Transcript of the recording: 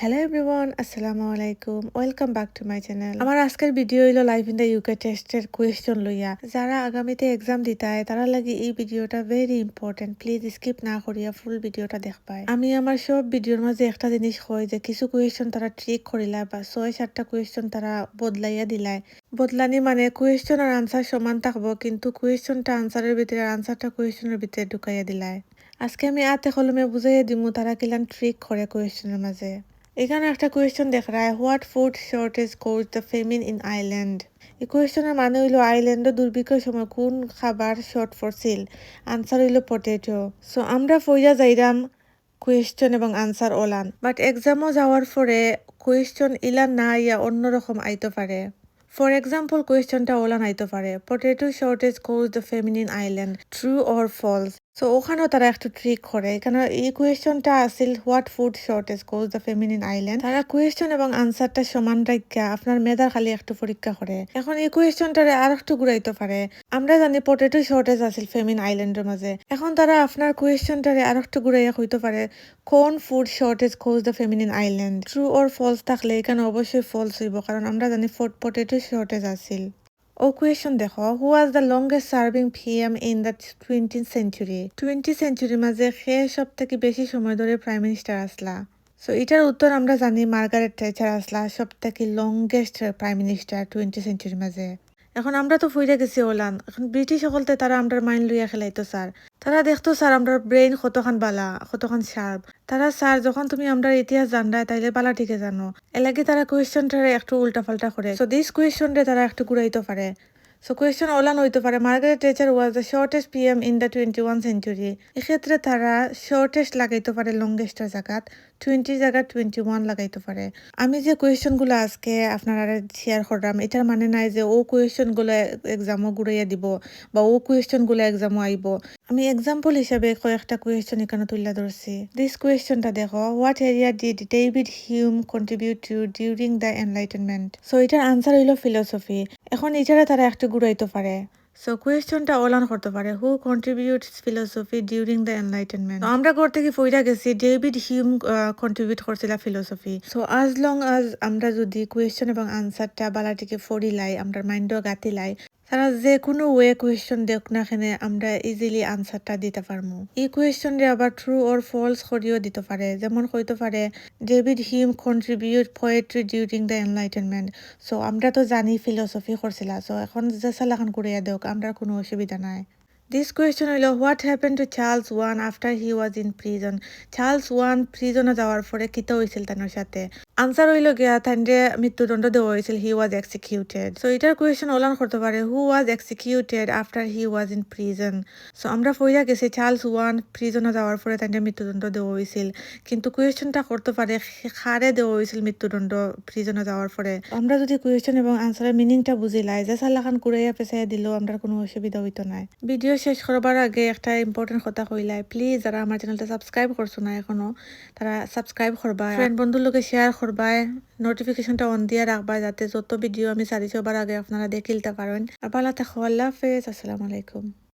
Hello everyone আসসালামু আলাইকুম welcome back to my channel আমার আজকের ভিডিও হইল লাইফ ইন দ্য ইউকে টেস্টের কোয়েশ্চন লইয়া। যারা আগামীতে এক্সাম দিতায় তারা লাগি এই ভিডিওটা ভেরি ইম্পর্টেন্ট প্লিজ স্কিপ না করিয়া ফুল ভিডিওটা দেখবাই। আমি আমার সব ভিডিওর মাঝে একটা জিনিস কই যে, কিছু কোয়েশ্চন তারা ট্রিক করিলা বা ছয়, সাতটা কোয়েশ্চন তারা বদলাইয়া দিলায়। বদলানি মানে কোয়েশ্চন আর আনসার সমান থাকব, কিন্তু কোয়েশ্চনটা আনসারের ভিতরে আনসারটা কোয়েশ্চনের ভিতরে ঢুকাইয়া দিলায়। আজকে আমি আতে কলমে বুঝাইয়া দিমু তারা কিলান ট্রিক করে কোয়েশ্চনের মাঝে। এখানে একটা কোয়েশ্চন দেখ রায় what food shortage cause the famine in Ireland এই কোয়েশ্চনের মানে হইল আইল্যান্ডে দুর্ভিক্ষের সময় কোন খাবার শর্ট ফরছিল আনসার হইল পটেটো সো আমরা ফইরা যাইরাম কোয়েশ্চন এবং আনসার ওলান বাট এক্সামও যাওয়ার পরে কোয়েশ্চন ইলান না ইয়া অন্যরকম আইতে পারে। ফর এক্সাম্পল কোয়েশ্চনটা ওলান আইতে পারে। Potato shortage cause the feminine Ireland true or false so ওখানেও তারা একটু ট্রিক করে। এখানে এই কোয়েশ্চনটা আসিল what food shortage cause the feminine Ireland তারা কোয়েশ্চন এবং আনসারটা সমান রাখা আপনার মেধার খালি একটু পরীক্ষা করে। এখন এই কোয়েশ্চনটারে আর একটু ঘুরাইতে পারে। আমরা জানি পটেটো শর্টেজ আছিল ফেমিন আইল্যান্ডের মাঝে। এখন তারা আপনার কোয়েশ্চনটারে আর একটু ঘুরাইয়া হইতে পারে, কোন food shortage cause the feminine Ireland true or false থাকলে এখানে অবশ্যই ফলস হইব, কারণ আমরা জানি পটেটো শর্টেজ আছিল। ও কোয়েশন দেখো who was the longest serving PM in the twenty century twenty সেঞ্চুরির মাঝে সে সব থেকে বেশি সময় ধরে প্রাইম মিনিস্টার আসলা। সো এটার উত্তর আমরা জানি মার্গারেট ট্যাচার আসলা সব থেকে লংগেস্ট প্রাইম মিনিস্টার টুয়েন্টি সেঞ্চুরির মাঝে। এখন আমরা তো ফুইরে গেছি ওলান। এখন ব্রিটিশ সকলতে তারা আমরা মাইন্ড লইয়া খেলাইতো স্যার তারা দেখতো স্যার আমরা ব্রেইন কতখান বালা, কতখান শার্প তারা স্যার যখন তুমি আমরা ইতিহাস জানরা তাইলে বালা ঠিকে জানো। এলাকি তারা কোয়েশ্চনটারে একটু উল্টা পাল্টা করে সো দিস কোয়েশ্চনটা তারা একটু ঘুরাইতে পারে সো কোয়েশ্চন ওলান হইতে পারে Margaret Thatcher was the shortest PM in the twenty one century এক্ষেত্রে তারা শর্টেস্ট লাগাইতে পারে লংগেস্টের জায়গাত টোয়েন্টি জায়গা টোয়েন্টি ওয়ান লাগাইতে পারে। আমি যে কোয়েশ্চনগুলো আজকে আপনারা শেয়ার করলাম, এটার মানে নাই যে ও কোয়েশ্চনগুলো এক্সামও ঘুরাইয়া দিব বা ও কোয়েশ্চনগুলো এক্সামও আইব। আমি এক্সাম্পল হিসাবে কয়েকটা কোয়েশ্চন এখানে তুলে ধরছি। দিস কোয়েশ্চনটা দেখো what area did David Hume contribute to during the enlightenment so এটার আনসার হইল ফিলোসফি এখন এছাড়া তারা একটু ঘুরাইতে পারে। সো কোয়েশ্চনটা ওলান করতে পারে who contributes philosophy during the enlightenment আমরা ঘর থেকে ফইরা গেছি ডেভিড হিউম কন্ট্রিবিউট করছিল ফিলোসফি সো আজ লং আজ আমরা যদি কোয়েশ্চন এবং আনসারটা বালাটিকে ফরিলাই আমরা মাইন্ডও গাতিলাই তারা যে কোনো ওয়ে কোয়েশন দেখ না কেনে, আমরা ইজিলি আনসারটা দিতে পারব এই কোয়েশ্চনরে আবার ট্রু অর ফলস করিও দিতে পারে যেমন হইতে পারে David Hume contribute poetry during the enlightenment so আমরা তো জানি ফিলসফি করছিলা সো এখন যে সালাখান করিয়া দেওক আমরা কোনো অসুবিধা নাই। দিস কোয়েশ্চন হইল what happen to Charles one after he was in prison Charles one প্রিজনে যাওয়ার পরে কিতা হয়েছিল তানোর সাথে? আনসার হইল গিয়া, তান্ডে মৃত্যুদণ্ড দেওয়া হয়েছিল হি ওয়াজ এক্সিকিউটেড সো এটার কোয়েশ্চন ওলান করতে পারে who was executed after he was in prison so আমরা ফইরা গেছি চার্লস ওয়ান প্রিজনে যাওয়ার পরে তান্ডে মৃত্যুদণ্ড দেওয়া হয়েছিল কিন্তু কোয়েশ্চনটা করতে পারে খারে দেওয়া হয়েছিল মৃত্যুদণ্ড প্রিজনে যাওয়ার পরে? আমরা যদি কোয়েশ্চন এবং আনসারের মিনিংটা বুঝিলাই যে সাল্লাখান কুড়াইয়া পেছাইয়া দিলেও আমরা কোনো অসুবিধা হইতো না ভিডিও শেষ করবার আগে একটা ইম্পর্টেন্ট কথা কইলাই প্লিজ যারা আমার চ্যানেলটা সাবস্ক্রাইব করছ না এখনও তারা সাবস্ক্রাইব করবা ফ্রেন্ড বন্ধুর লোকে শেয়ার করবা নোটিফিকেশনটা অন দিয়ে রাখবা যাতে যত ভিডিও আমি সারি সবার আগে আপনারা দেখিলতে পারেন আর পালা থাকো, আল্লাহ হাফেজ, আসসালামু আলাইকুম।